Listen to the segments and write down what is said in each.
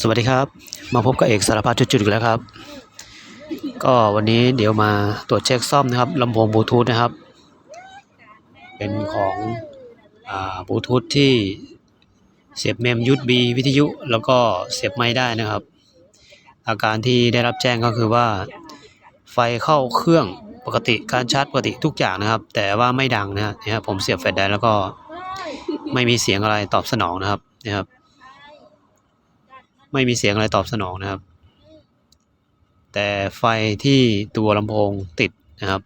สวัสดีครับ มาพบกับเอกสารพัดจุดๆอีกแล้วครับ ก็วันนี้เดี๋ยวมาตรวจเช็คซ่อมนะครับลำโพงบลูทูธนะครับ เป็นของบลูทูธที่เสียบเมมยู b วิทยุ แล้วก็เสียบไม้ได้นะครับ อาการที่ได้รับแจ้งก็คือว่า ไฟเข้าเครื่องปกติการชาร์จปกติทุกอย่างนะครับ แต่ว่าไม่ดังนะฮะเนี่ยผมเสียบแฟลชไดร์แล้วก็ไม่มีเสียงอะไรตอบสนองนะครับนะครับ ไม่มีเสียงอะไรตอบสนองนะครับ แต่ไฟที่ตัวลำโพงติดนะครับ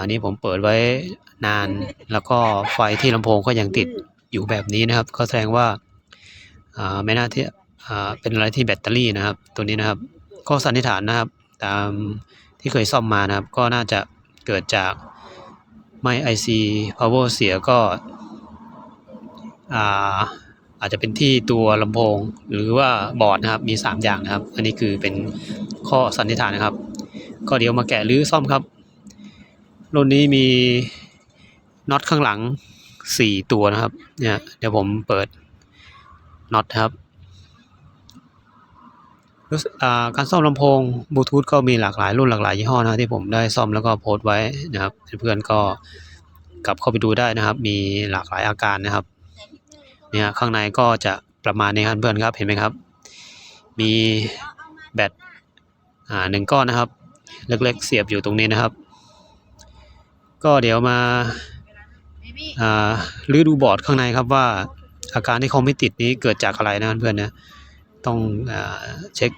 อันนี้ผมเปิดไว้นานแล้วก็ไฟที่ลำโพงก็ยังติดอยู่แบบนี้นะครับ ก็แสดงว่าไม่น่าที่เป็นอะไรที่แบตเตอรี่นะครับ ตัวนี้นะครับ ก็สันนิษฐานนะครับ ตามที่เคยซ่อมมานะครับ ก็น่าจะเกิดจากไม่ IC power เสียก็ อาจจะเป็นที่ตัวลำโพงหรือว่าบอร์ดนะครับมี 3 อย่างนะครับ อันนี้คือเป็นข้อสันนิษฐานนะครับ ก็เดี๋ยวมาแกะหรือซ่อมครับ รุ่นนี้มีน็อตข้างหลัง 4 ตัวนะครับเนี่ยเดี๋ยวผมเปิดน็อตครับรู้สึกาการซ่อมลำโพงบลูทูธก็มีหลากหลายรุ่นหลากหลายยี่ห้อนะที่ผมได้ซ่อมแล้วก็โพสต์ไว้นะครับเพื่อนๆก็กลับเข้าไปดูได้นะครับ มีหลากหลายอาการนะครับ เนี่ยข้างในก็จะประมาณนี้ครับเพื่อนครับเห็นไหมครับ มีแบตอ่าหนึ่งก้อนนะครับ เล็กๆเสียบอยู่ตรงนี้นะครับ ก็เดี๋ยวมาอ่าลื้อดูบอร์ดข้างในครับว่าอาการที่เขาไม่ติดนี้เกิดจากอะไรนะเพื่อนนะต้องอ่าเช็ค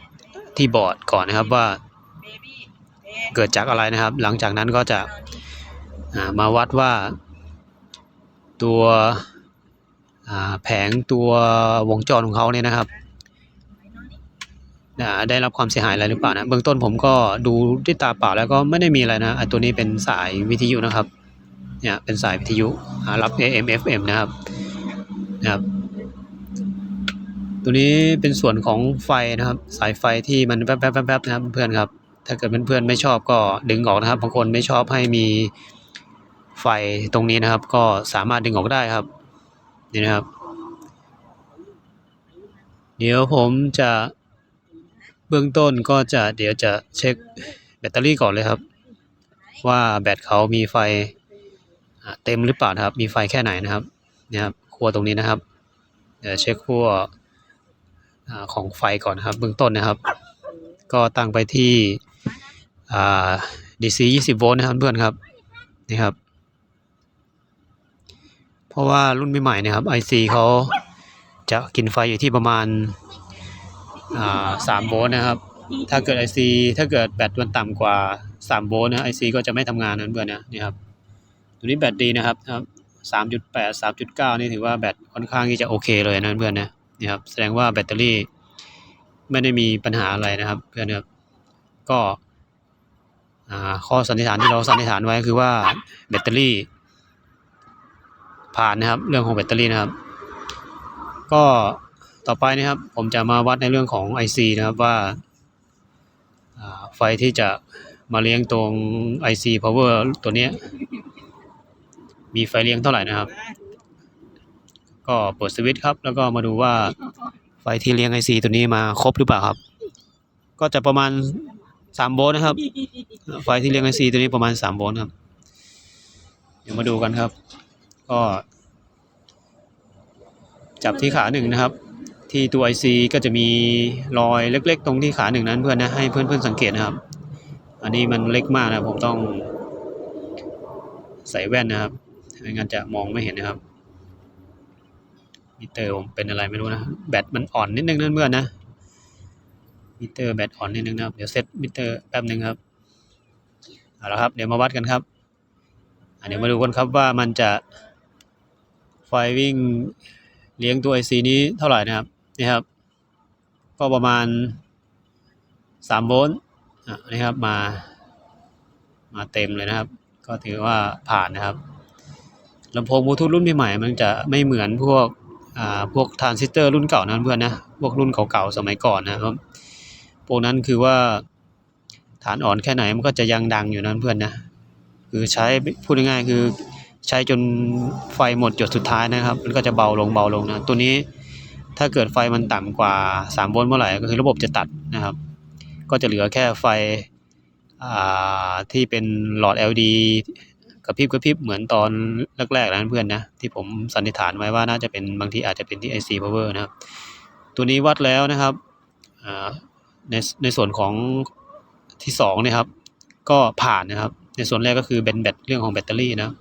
ที่บอร์ดก่อนนะครับว่าเกิดจากอะไรนะครับ หลังจากนั้นก็จะอ่ามาวัดว่าตัว แผงตัววงจรของเขาเนี่ยนะครับได้รับความเสียหายอะไรหรือเปล่านะเบื้องต้นผมก็ดูด้วยตาเปล่าแล้วก็ไม่ได้มีอะไรนะอะตัวนี้เป็นสายวิทยุนะครับเนี่ยเป็นสายวิทยุรับ AM FM นะครับนะครับตัวนี้เป็นส่วนของไฟนะครับ สายไฟที่มันแป๊บๆๆๆนะครับเพื่อนครับ ถ้าเกิดเพื่อนๆไม่ชอบก็ดึงออกนะครับบางคนไม่ชอบให้มีไฟตรงนี้นะครับ ก็สามารถดึงออกได้ครับ นี่นะครับ เดี๋ยวผมจะเบื้องต้นก็จะเดี๋ยวจะเช็คแบตเตอรี่ก่อนเลยครับ ว่าแบตเขามีไฟเต็มหรือเปล่าครับ มีไฟแค่ไหนนะครับนี่ครับขั้วตรงนี้นะครับ เดี๋ยวเช็คขั้วอของไฟก่อนนครับ เบื้องต้นนะครับ ก็ตั้งไปที่อ่า DC 20 โวลต์นะครับเพื่อนครับนี่ครับ เพราะว่ารุ่นใหม่ๆเนะครับ IC เขาจะกินไฟอยู่ที่ประมาณสามโวลต์นะครับ ถ้าเกิด IC ถ้าเกิดแบตมันต่ำกว่าสามโวลต์นะ IC ก็จะไม่ทำงานนะเพื่อนนะนี่ครับตัวนี้แบตดีนะครับครับสามจุดแปดสามจุดเก้านี่ถือว่าแบตค่อนข้างที่จะโอเคเลยนะเพื่อนนะนี่ครับแสดงว่าแบตเตอรี่ไม่ได้มีปัญหาอะไรนะครับเพื่อนครับก็ข้อสันนิษฐานที่เราสันนิษฐานไว้คือว่าแบตเตอรี่ ผ่านนะครับ เรื่องของแบตเตอรี่นะครับ ก็ต่อไปนะครับ ผมจะมาวัดในเรื่องของ IC นะครับว่าไฟที่จะมาเลี้ยงตรง IC power ตัวนี้ มีไฟเลี้ยงเท่าไหร่นะครับ ก็เปิดสวิตช์ครับ แล้วก็มาดูว่าไฟที่เลี้ยง IC ตัวนี้มาครบหรือเปล่าครับ ก็จะประมาณ3โวลต์นะครับ ไฟที่เลี้ยง IC ตัวนี้ประมาณ3โวลต์ครับ เดี๋ยวมาดูกันครับ ก็ จับที่ขาหนึ่งนะครับ ที่ตัว IC ก็จะมีรอยเล็ก ๆ ตรงที่ขาหนึ่งนั้นเพื่อนนะให้เพื่อนๆสังเกตนะครับ อันนี้มันเล็กมากนะผมต้องใส่แว่นนะครับไม่งั้นจะมองไม่เห็นนะครับมิเตอร์ผมเป็นอะไรไม่รู้นะแบตมันอ่อนนิดนึงนะเพื่อนนะมิเตอร์แบตอ่อนนิดนึงนะครับเดี๋ยวเซตมิเตอร์แป๊บนึงครับเอาละครับเดี๋ยวมาวัดกันครับอะเดี๋ยวมาดูกันครับว่ามันจะ ไฟวิ่งเลี้ยงตัว IC นี้เท่าไหร่นะครับนี่ครับ ก็ประมาณ3โวลต์อะนี่ครับมามาเต็มเลยนะครับ ก็ถือว่าผ่านนะครับลำโพงบลูทูธรุ่นใหม่มันจะไม่เหมือนพวกอ่าพวกทรานซิสเตอร์รุ่นเก่านะเพื่อนนะพวกรุ่นเก่าๆสมัยก่อนนะครับพวกนั้นคือว่าฐานอ่อนแค่ไหนมันก็จะยังดังอยู่นะเพื่อนนะคือใช้พูดง่ายๆคือ ใช้จนไฟหมดจุดสุดท้ายนะครับ มันก็จะเบาลงเบาลงนะตัวนี้ถ้าเกิดไฟมันต่ำกว่า3โวลต์เมื่อไหร่ก็คือระบบจะตัดนะครับ ก็จะเหลือแค่ไฟที่เป็นหลอด LED กระพริบกระพริบเหมือนตอนแรกๆนะเพื่อนนะที่ผมสันนิษฐานไว้ว่าน่าจะเป็นบางทีอาจจะเป็นที่ IC power นะครับตัวนี้วัดแล้วนะครับในในส่วนของที่สองเนี่ยครับ ก็ผ่านนะครับ ในส่วนแรกก็คือเป็นแบตเรื่องของแบตเตอรี่นะ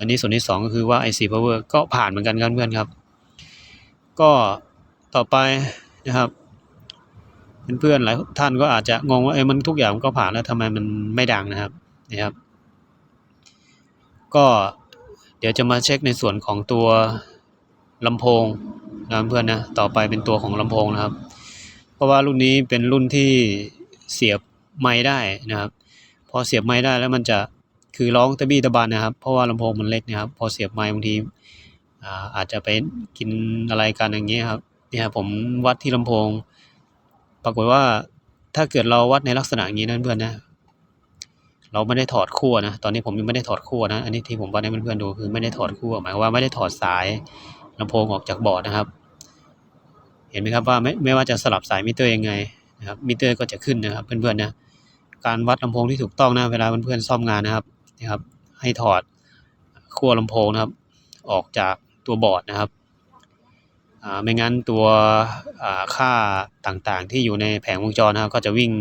อันนี้ส่วนที่สองก็คือว่า IC power ก็ผ่านเหมือนกันครับเพื่อนครับ ก็ต่อไปนะครับเพื่อนๆหลายท่านก็อาจจะงงว่าเอ้มันทุกอย่างมันก็ผ่านแล้วทำไมมันไม่ดังนะครับนะครับ ก็เดี๋ยวจะมาเช็คในส่วนของตัวลำโพงนะเพื่อนนะต่อไปเป็นตัวของลำโพงนะครับ เพราะว่ารุ่นนี้เป็นรุ่นที่เสียบไม้ได้นะครับ พอเสียบไม้ได้แล้วมันจะ คือร้องตะบี้ตะบันนะครับ เพราะว่าลำโพงมันเล็กนะครับ พอเสียบไม้บางทีอาอาจจะไปกินอะไรกันอย่างเงี้ยครับเนี่ยผมวัดที่ลำโพง ปรากฏว่าถ้าเกิดเราวัดในลักษณะอย่างนี้นะเพื่อนนะเราไม่ได้ถอดขั้วนะ ตอนนี้ผมยังไม่ได้ถอดขั้วนะ อันนี้ที่ผมวัดให้เพื่อนๆดูคือไม่ได้ถอดขั้วหมายว่าไม่ได้ถอดสายลำโพงออกจากบอร์ดนะครับ เห็นไหมครับว่าไม่ไม่ว่าจะสลับสายมิเตอร์ยังไงนะครับมิเตอร์ก็จะขึ้นนะครับเพื่อนๆนะ การวัดลำโพงที่ถูกต้องนะเวลาเพื่อนๆซ่อมงานนะครับ นะครับ ให้ถอดขั้วลำโพงนะครับ ออกจากตัวบอร์ดนะครับไม่งั้นตัวค่าต่างๆ ที่อยู่ในแผงวงจรนะครับ ก็จะวิ่ง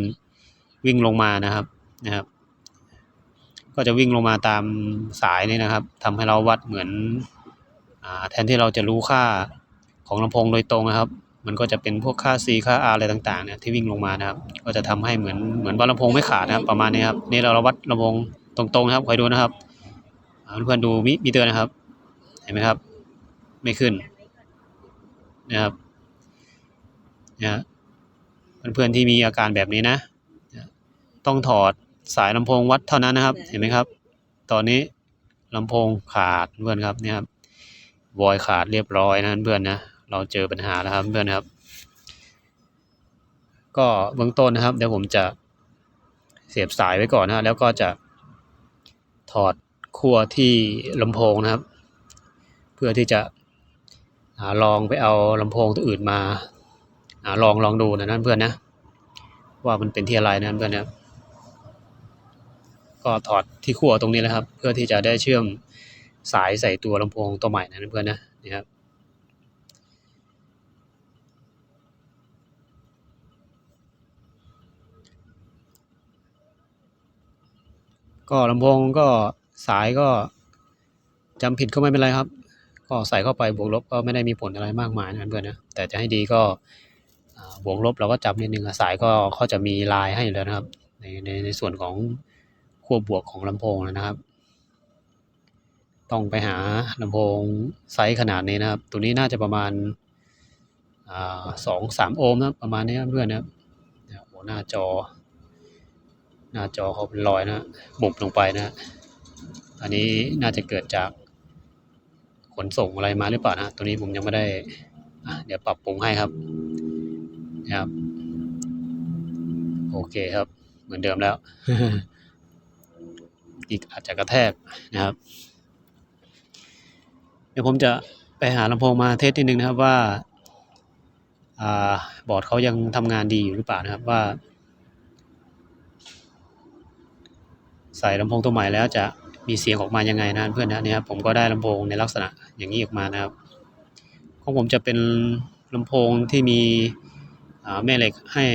วิ่งลงมานะครับนะครับ ก็จะวิ่งลงมาตามสายนี่นะครับทำให้เราวัดเหมือนอแทนที่เราจะรู้ค่าของลำโพงโดยตรงนะครับ มันก็จะเป็นพวกค่า C ค่า R อะไรต่างๆเนี่ยที่วิ่งลงมานะครับ ก็จะทำให้เหมือนเหมือนว่าลำโพงไม่ขาดนะครับ ประมาณนี้ครับนี่เราเราวัดลำโพง ตรงๆนะครับคอยดูนะครับเพื่อนๆดูมิมิเตอร์นะครับ เห็นไหมครับ ไม่ขึ้นนะครับนะเพื่อนๆที่มีอาการแบบนี้นะ ต้องถอดสายลำโพงวัดเท่านั้นนะครับ เห็นไหมครับ ตอนนี้ลำโพงขาดเพื่อนครับเนี่ยครับวอยขาดเรียบร้อยนะเพื่อนนะเราเจอปัญหาแล้วครับเพื่อนครับ ก็เบื้องต้นนะครับ เดี๋ยวผมจะเสียบสายไว้ก่อนนะแล้วก็จะ ถอดขั้วที่ลำโพงนะครับ เพื่อที่จะอลองไปเอาลำโพงตัวอื่นมาอลองลองดูนะนั่นเพื่อนนะว่ามันเป็นที่อะไรนะเพื่อนนะก็ถอดที่ขั้วตรงนี้แหละครับ เพื่อที่จะได้เชื่อมสายใส่ตัวลำโพงตัวใหม่นะเพื่อนนะนี่ครับ ก็ลำโพงก็สายก็จำผิดก็ไม่เป็นไรครับ ก็ใส่เข้าไปบวกลบก็ไม่ได้มีผลอะไรมากมายนะเพื่อนนะแต่จะให้ดีก็บวกลบเราก็จับนิดนึงสายก็เขาจะมีลายให้แล้วนะครับ ในในในส่วนของขั้วบวกของลำโพงนะครับ ต้องไปหาลำโพงไซส์ขนาดนี้นะครับ ตัวนี้น่าจะประมาณสองสามโอห์มนะประมาณนี้เพื่อนนะครับเนี่ยหน้าจอ หน้าจอเขาเป็นรอยนะบุบลงไปนะ อันนี้น่าจะเกิดจากขนส่งอะไรมาหรือเปล่านะ ตัวนี้ผมยังไม่ได้เดี๋ยวปรับปรุงให้ครับนะครับ โอเคครับ เหมือนเดิมแล้ว อีกอาจจะกระแทกนะครับ เดี๋ยวผมจะไปหาลำโพงมาเทสทีนึงนะครับว่าอ่าบอร์ดเขายังทำงานดีอยู่หรือเปล่านะครับว่า ใส่ลำโพงตัวใหม่แล้วจะมีเสียงออกมายังไงนะเพื่อนนะเนี่ยครับผมก็ได้ลำโพงในลักษณะอย่างนี้ออกมานะครับของผมจะเป็นลำโพงที่มีแม่เหล็กให้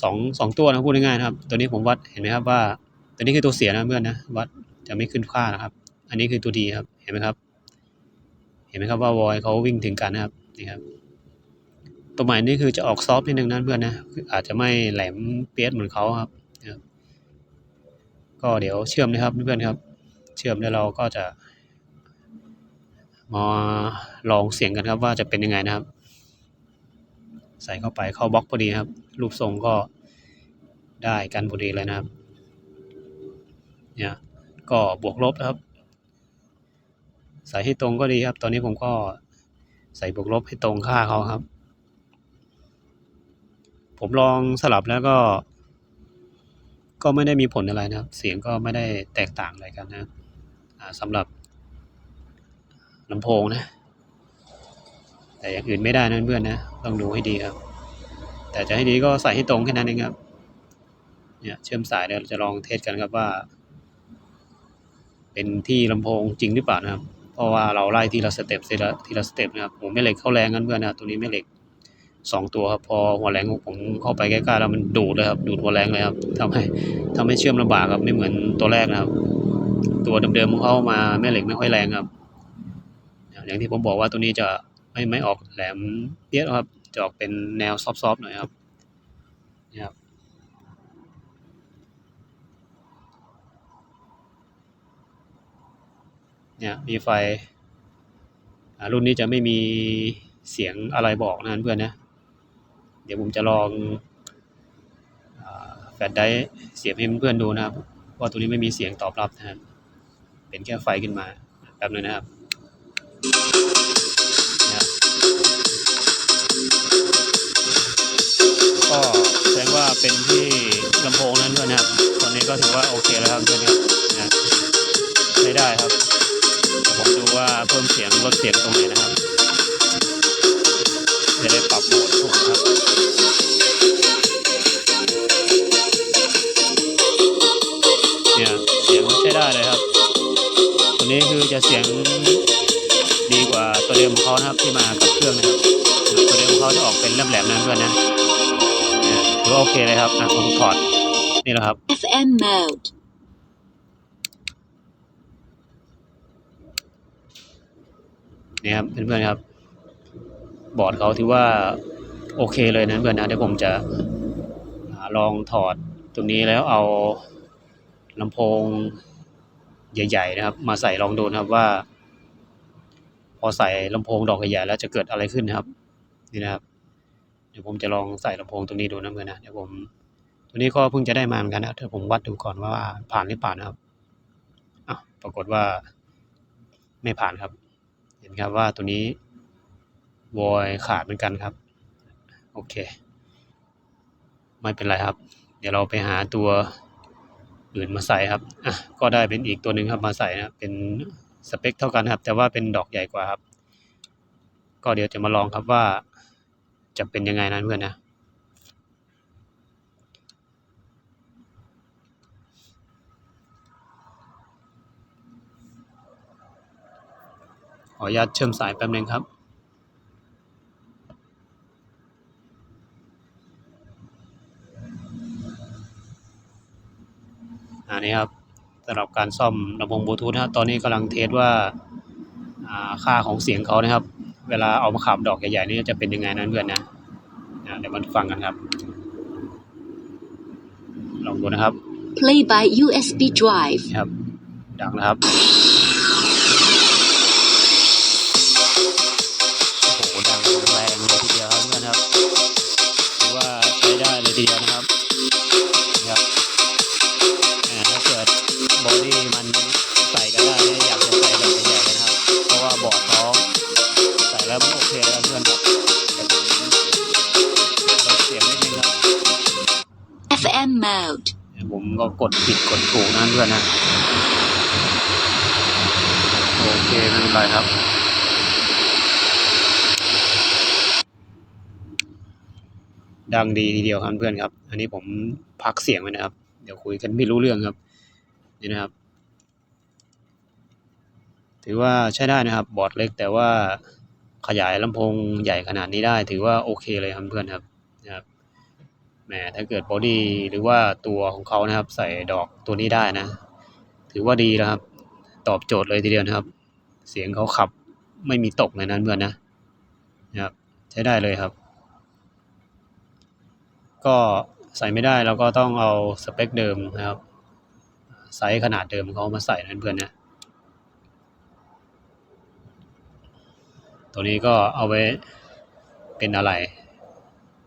สองสองตัวนะพูดง่ายๆนะครับ ตัวนี้ผมวัดเห็นไหมครับว่า ตัวนี้คือตัวเสียนะเพื่อนนะวัดจะไม่ขึ้นค่านะครับ อันนี้คือตัวดีครับเห็นไหมครับ เห็นไหมครับว่าวอยเขาวิ่งถึงกันนะครับนี่ครับตัวใหม่นี่คือจะออกซอฟต์นิดนึงนะเพื่อนนะอาจจะไม่แหลมเปียสเหมือนเขาครับ ก็เดี๋ยวเชื่อมนะครับเพื่อนๆครับ เชื่อมแล้วเราก็จะมาลองเสียงกันครับว่าจะเป็นยังไงนะครับ ใส่เข้าไปเข้าบล็อกพอดีครับ รูปทรงก็ได้กันพอดีเลยนะครับเนี่ยก็บวกลบนะครับ ใส่ให้ตรงก็ดีครับ ตอนนี้ผมก็ใส่บวกลบให้ตรงค่าเขาครับ ผมลองสลับแล้วก็ ก็ไม่ได้มีผลอะไรนะครับ เสียงก็ไม่ได้แตกต่างอะไรกันนะสำหรับลำโพงนะ แต่อย่างอื่นไม่ได้นะเพื่อนนะต้องดูให้ดีครับ แต่จะให้ดีก็ใส่ให้ตรงแค่นั้นเองครับเนี่ยเชื่อมสายเดี๋ยวเราจะลองเทสกันครับว่า เป็นที่ลำโพงจริงหรือเปล่านะครับ เพราะว่าเราไล่ทีละสเต็ปทีละทีละสเต็ปนะครับผมไม่เหล็กเข้าแรงกันเพื่อนนะตัวนี้ไม่เหล็ก สองตัวครับพอหัวแรงของผมเข้าไปใกล้ๆแล้วมันดูดเลยครับดูดหัวแรงเลยครับทำให้ทำให้เชื่อมลำบากครับไม่เหมือนตัวแรกนะครับ ตัวเดิมๆของเข้ามาแม่เหล็กไม่ค่อยแรงครับอย่างที่ผมบอกว่าตัวนี้จะไม่ไม่ออกแหลมเปี้ยครับจะออกเป็นแนวซอฟๆหน่อยครับนี่ครับเนี่ยมีไฟรุ่นนี้จะไม่มีเสียงอะไรบอกนะเพื่อนนะ เดี๋ยวผมจะลองอแฟลชไดร์เสียบให้เพื่อนๆดูนะครับ ว่าตัวนี้ไม่มีเสียงตอบรับนะครับเป็นแค่ไฟขึ้นมาแป๊บนึงนะครับก็แสดงว่าเป็นที่ลำโพงนั้นด้วยนะครับ ตอนนี้ก็ถือว่าโอเคแล้วครับเพื่อนครับนะใช้ได้ครับผมดูว่าเพิ่มเสียงลดเสียงตรงไหนนะครับ จะได้ปรับโหมดถูกนะครับเนี่ยเสียงใช้ได้เลยครับ ตัวนี้คือจะเสียงดีกว่าตัวเดิมของเขานะครับที่มากับเครื่องนะครับตัวเดิมของเขาจะออกเป็นแหลมๆนะเพื่อนนะเนี่ยถือว่าโอเคเลยครับอะผมถอดนี่แหละครับ FM mode. นี่ครับเพื่อนๆครับ บอร์ดเขาถือว่าโอเคเลยนะเพื่อนนะเดี๋ยวผมจะอลองถอดตรงนี้แล้วเอาลำโพงใหญ่ ๆ นะครับ มาใส่ลองดูนะครับว่า พอใส่ลำโพงดอกใหญ่แล้วจะเกิดอะไรขึ้นนะครับนี่นะครับ เดี๋ยวผมจะลองใส่ลำโพงตรงนี้ดูนะเพื่อนนะเดี๋ยวผมตัวนี้ก็เพิ่งจะได้มาเหมือนกันนะเดี๋ยวผมวัดดูก่อนว่าผ่านหรือเปล่านะครับอะปรากฏว่าไม่ผ่านครับ เห็นครับว่าตัวนี้ วอยขาดเหมือนกันครับ โอเค ไม่เป็นไรครับ เดี๋ยวเราไปหาตัวอื่นมาใส่ครับอะก็ได้เป็นอีกตัวหนึ่งครับมาใส่นะเป็นสเปคเท่ากันครับ แต่ว่าเป็นดอกใหญ่กว่าครับ ก็เดี๋ยวจะมาลองครับว่าจะเป็นยังไงนะเพื่อนนะขออนุญาตเชื่อมสายแป๊บนึงครับ อันนี้ครับ สำหรับการซ่อมลำโพงบลูทูธนะครับตอนนี้กำลังเทสว่าอ่าค่าของเสียงเขานะครับ เวลาเอามาขับดอกใหญ่ๆนี่จะเป็นยังไงนั้นเพื่อนนะนะเดี๋ยวมาฟังกันครับ ลองดูนะครับ Play by USB drive. นี่ครับ ดังนะครับ ดถูกนั่นด้วยนะ โอเคไม่เป็นไรครับ ดังดีทีเดียวครับเพื่อนครับ อันนี้ผมพักเสียงไว้นะครับ เดี๋ยวคุยกันไม่รู้เรื่องครับ นี่นะครับ ถือว่าใช้ได้นะครับ บอร์ดเล็กแต่ว่าขยายลำโพงใหญ่ขนาดนี้ได้ ถือว่าโอเคเลยครับเพื่อนครับนะครับ แหมถ้าเกิดบอดี้หรือว่าตัวของเขานะครับ ใส่ดอกตัวนี้ได้นะ ถือว่าดีแล้วครับ ตอบโจทย์เลยทีเดียวนะครับ เสียงเขาขับไม่มีตกเลยนั้นเพื่อนนะนะครับ ใช้ได้เลยครับ ก็ใส่ไม่ได้เราก็ต้องเอาสเปคเดิมนะครับไซส์ขนาดเดิมเขามาใส่นั้นเพื่อนนะตัวนี้ก็เอาไว้เป็นอะไร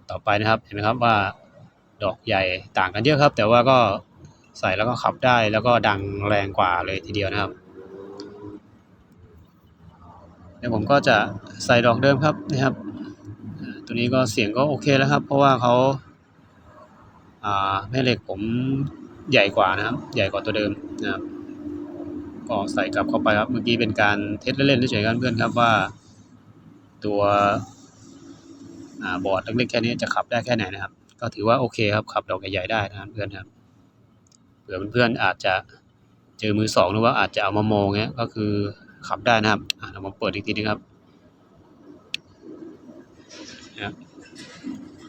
ต่อไปนะครับ เห็นไหมครับว่า ดอกใหญ่ต่างกันเยอะครับ แต่ว่าก็ใส่แล้วก็ขับได้แล้วก็ดังแรงกว่าเลยทีเดียวนะครับ เดี๋ยวผมก็จะใส่ดอกเดิมครับนะครับ ตัวนี้ก็เสียงก็โอเคแล้วครับ เพราะว่าเขาแม่เหล็กผมใหญ่กว่านะครับ ใหญ่กว่าตัวเดิมนะครับก็ใส่กลับเข้าไปครับ เมื่อกี้เป็นการเทสเล่นๆเฉยๆกันเพื่อนครับว่าตัวอบอร์ดเล็กๆแค่นี้จะขับได้แค่ไหนนะครับ ก็ถือว่าโอเคครับขับดอกใหญ่ๆได้นะครับเพื่อนครับเผื่อเพื่อนๆอาจจะเจอมือสองหรือว่าอาจจะเอามาโมงเงี้ยก็คือขับได้นะครับอ่าเรามาเปิดอีกทีนึงครับ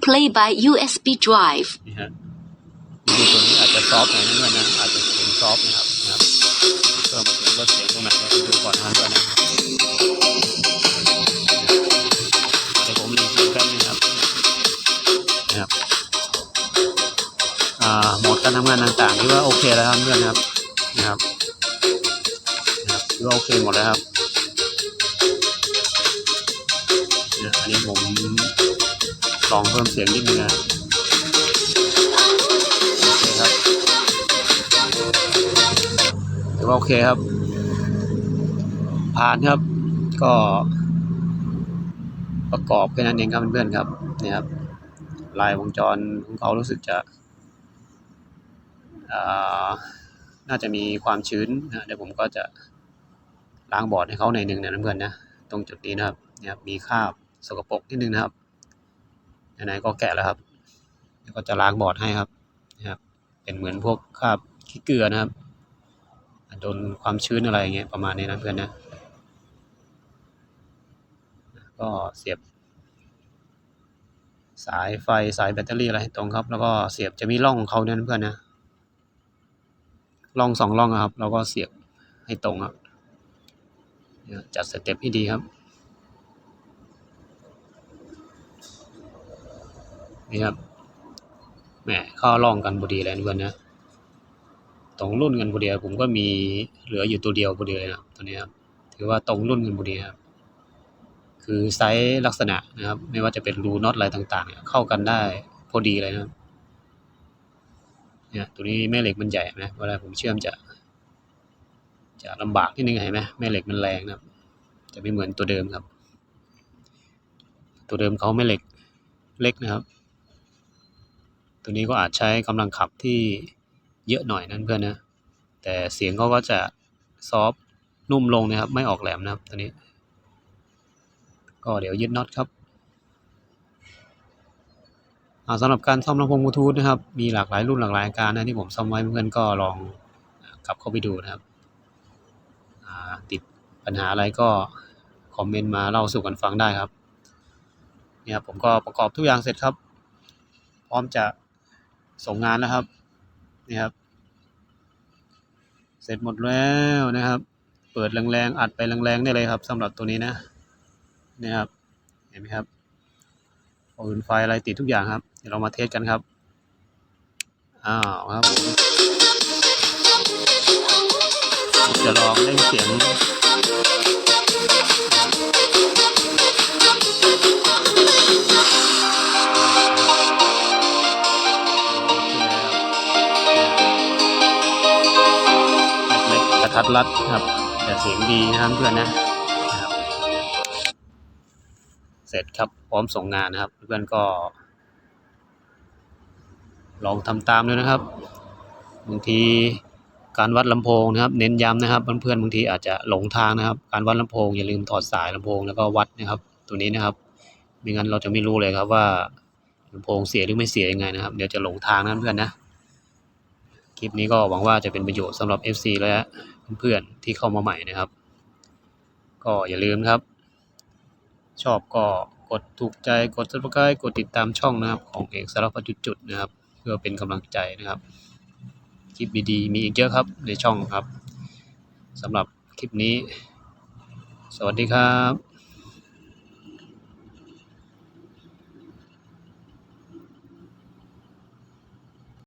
Play by USB drive. นี่ฮะดูตัวนี้อาจจะซอฟต์หน่อยนะเพื่อนนะอาจจะเสียงซอฟต์นะครับนะครับเพิ่มเสียงลดเสียงตรงไหนเนี่ยดูก่อนนะครับเพื่อนนะ การทำงานต่างๆที่ว่าโอเคแล้วครับเพื่อนครับนะครับนะครับว่าโอเคหมดแล้วครับนี่ยอันนี้ผมลองเพิ่มเสียงนิดนึงนะโอเคครับถือว่าโอเคครับ ผ่านครับก็ประกอบแค่นั้นเองครับเพื่อนๆครับนี่ครับลายวงจรของเขารู้สึกจะ น่าจะมีความชื้นนะเดี๋ยวผมก็จะล้างบอร์ดให้เขาในหนึ่งนะเพื่อนนะตรงจุดนี้นะครับเนี่ยครับมีคราบสกปรกนิดนึงนะครับไหนๆก็แกะแล้วครับเดี๋ยวก็จะล้างบอร์ดให้ครับนะครับ เป็นเหมือนพวกคราบขี้เกลือนะครับโดนความชื้นอะไรเงี้ยประมาณนี้นะเพื่อนนะก็เสียบ สายไฟสายแบตเตอรี่อะไรตรงครับ แล้วก็เสียบจะมีร่องของเขาเนี่ยนะเพื่อนนะ ร่องสองร่องครับ เราก็เสียบให้ตรงครับจัดสเต็ปให้ดีครับนี่ครับแหมเข้าร่องกันพอดีเลยนะเพื่อนนะตรงรุ่นกันพอดีผมก็มีเหลืออยู่ตัวเดียวพอดีเลยนะตัวนี้ครับถือว่าตรงรุ่นกันพอดีครับคือไซส์ลักษณะนะครับ ไม่ว่าจะเป็นรูน็อตอะไรต่างๆเนี่ยเข้ากันได้พอดีเลยนะครับ เนี่ยตัวนี้แม่เหล็กมันใหญ่ไหมเวลาผมเชื่อมจะ จะลำบากนิดนึงเห็นไหมแม่เหล็กมันแรงนะครับ จะไม่เหมือนตัวเดิมครับ ตัวเดิมเขาแม่เหล็กเล็กนะครับ ตัวนี้ก็อาจใช้กำลังขับที่เยอะหน่อยนั่นเพื่อนนะแต่เสียงเขาก็จะซอฟนุ่มลงนะครับ ไม่ออกแหลมนะครับตัวนี้ ก็เดี๋ยวยึดน็อตครับ สำหรับการซ่อมลำโพงบลูทูธนะครับ มีหลากหลายรุ่นหลากหลายอาการนะที่ผมซ่อมไว้เพื่อนก็ลองกลับเข้าไปดูนะครับติดปัญหาอะไรก็คอมเมนต์มาเล่าสู่กันฟังได้ครับเนี่ยครับผมก็ประกอบทุกอย่างเสร็จครับ พร้อมจะส่งงานแล้วครับนี่ครับ เสร็จหมดแล้วนะครับ เปิดแรงๆอัดไปแรงๆได้เลยครับสำหรับตัวนี้นะนี่ครับเห็นไหมครับปืนไฟอะไรติดทุกอย่างครับ เดี๋ยวเรามาเทสกันครับ อ้าวครับผมจะลองเล่นเสียงเล็กๆกระทัดรัดครับแต่เสียงดีนะครับเพื่อนนะเสร็จครับพร้อมส่งงานนะครับ เพื่อนก็ ลองทำตามด้วยนะครับบางทีการวัดลำโพงนะครับ เน้นย้ำนะครับเพื่อนๆบางทีอาจจะหลงทางนะครับ การวัดลำโพงอย่าลืมถอดสายลำโพงแล้วก็วัดนะครับ ตัวนี้นะครับไม่งั้นเราจะไม่รู้เลยครับว่าลำโพงเสียหรือไม่เสียยังไงนะครับ เดี๋ยวจะหลงทางนะเพื่อนนะคลิปนี้ก็หวังว่าจะเป็นประโยชน์สำหรับ FC และเพื่อนๆที่เข้ามาใหม่นะครับ ก็อย่าลืมครับ ชอบก็กดถูกใจกด subscribe กดติดตามช่องนะครับ ของเอกสารพัดจุดๆนะครับ เพื่อเป็นกำลังใจนะครับ คลิปดีๆมีอีกเยอะครับในช่องครับสำหรับคลิปนี้ สวัสดีครับ